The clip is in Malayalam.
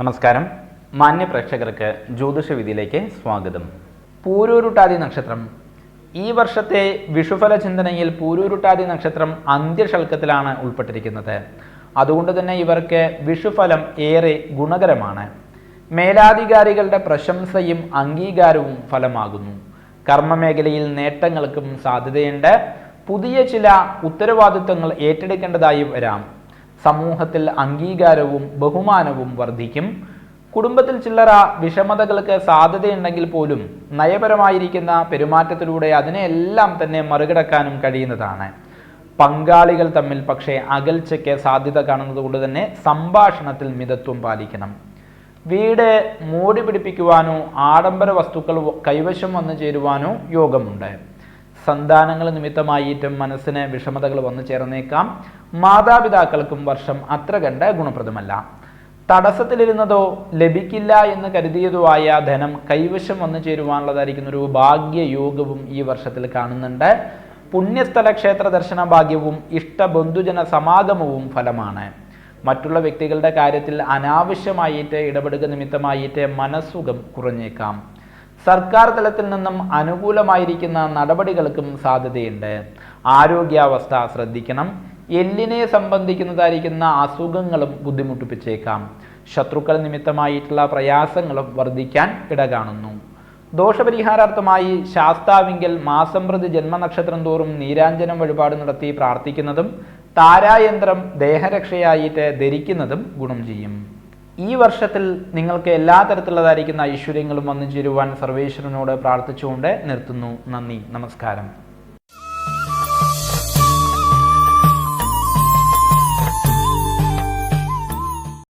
നമസ്കാരം. മാന്യ പ്രേക്ഷകർക്ക് ജ്യോതിഷ വിധിയിലേക്ക് സ്വാഗതം. പൂരൂരുട്ടാതി നക്ഷത്രം. ഈ വർഷത്തെ വിഷുഫല ചിന്തനയിൽ പൂരൂരുട്ടാതി നക്ഷത്രം അന്ത്യഷൽക്കത്തിലാണ് ഉൾപ്പെട്ടിരിക്കുന്നത്. അതുകൊണ്ട് തന്നെ ഇവർക്ക് വിഷുഫലം ഏറെ ഗുണകരമാണ്. മേലാധികാരികളുടെ പ്രശംസയും അംഗീകാരവും ഫലമാകുന്നു. കർമ്മമേഖലയിൽ നേട്ടങ്ങൾക്കും സാധ്യതയുണ്ട്. പുതിയ ചില ഉത്തരവാദിത്തങ്ങൾ ഏറ്റെടുക്കേണ്ടതായി വരാം. സമൂഹത്തിൽ അംഗീകാരവും ബഹുമാനവും വർദ്ധിക്കും. കുടുംബത്തിൽ ചില്ലറ വിഷമതകൾക്ക് സാധ്യതയുണ്ടെങ്കിൽ പോലും നയപരമായിരിക്കുന്ന പെരുമാറ്റത്തിലൂടെ അതിനെയെല്ലാം തന്നെ മറികടക്കാനും കഴിയുന്നതാണ്. പങ്കാളികൾ തമ്മിൽ പക്ഷേ അകൽച്ചയ്ക്ക് സാധ്യത കാണുന്നത് കൊണ്ട് തന്നെ സംഭാഷണത്തിൽ മിതത്വം പാലിക്കണം. വീട് മൂടി പിടിപ്പിക്കുവാനോ ആഡംബര വസ്തുക്കൾ കൈവശം വന്നു ചേരുവാനോ യോഗമുണ്ട്. സന്താനങ്ങൾ നിമിത്തമായിട്ടും മനസ്സിന് വിഷമതകൾ വന്നു ചേർന്നേക്കാം. മാതാപിതാക്കൾക്കും വർഷം അത്ര കണ്ട് ഗുണപ്രദമല്ല. തടസ്സത്തിലിരുന്നതോ ലഭിക്കില്ല എന്ന് കരുതിയതോ ആയ ധനം കൈവശം വന്നു ചേരുവാനുള്ളതായിരിക്കുന്ന ഒരു ഭാഗ്യയോഗവും ഈ വർഷത്തിൽ കാണുന്നുണ്ട്. പുണ്യസ്ഥല ക്ഷേത്ര ദർശന ഭാഗ്യവും ഇഷ്ട ബന്ധുജന സമാഗമവും ഫലമാണ്. മറ്റുള്ള വ്യക്തികളുടെ കാര്യത്തിൽ അനാവശ്യമായിട്ട് ഇടപെടുക നിമിത്തമായിട്ട് മനസ്സുഖം കുറഞ്ഞേക്കാം. സർക്കാർ തലത്തിൽ നിന്നും അനുകൂലമായിരിക്കുന്ന നടപടികൾക്കും സാധ്യതയുണ്ട്. ആരോഗ്യാവസ്ഥ ശ്രദ്ധിക്കണം. എല്ലിനെ സംബന്ധിക്കുന്നതായിരിക്കുന്ന അസുഖങ്ങളും ബുദ്ധിമുട്ടിപ്പിച്ചേക്കാം. ശത്രുക്കൾ നിമിത്തമായിട്ടുള്ള പ്രയാസങ്ങളും വർദ്ധിക്കാൻ ഇട കാണുന്നു ദോഷപരിഹാരാർത്ഥമായി ശാസ്താവിങ്കൽ മാസം പ്രതി ജന്മനക്ഷത്രം തോറും നീരാഞ്ജനം വഴിപാട് നടത്തി പ്രാർത്ഥിക്കുന്നതും താരായന്ത്രം ദേഹരക്ഷയായിട്ട് ധരിക്കുന്നതും ഗുണം ചെയ്യും. ഈ വർഷത്തിൽ നിങ്ങൾക്ക് എല്ലാ തരത്തിലുള്ളതായിരിക്കുന്ന ഐശ്വര്യങ്ങളും വന്നു ചേരുവാൻ സർവേശ്വരനോട് പ്രാർത്ഥിച്ചുകൊണ്ട് നിർത്തുന്നു. നന്ദി. നമസ്കാരം.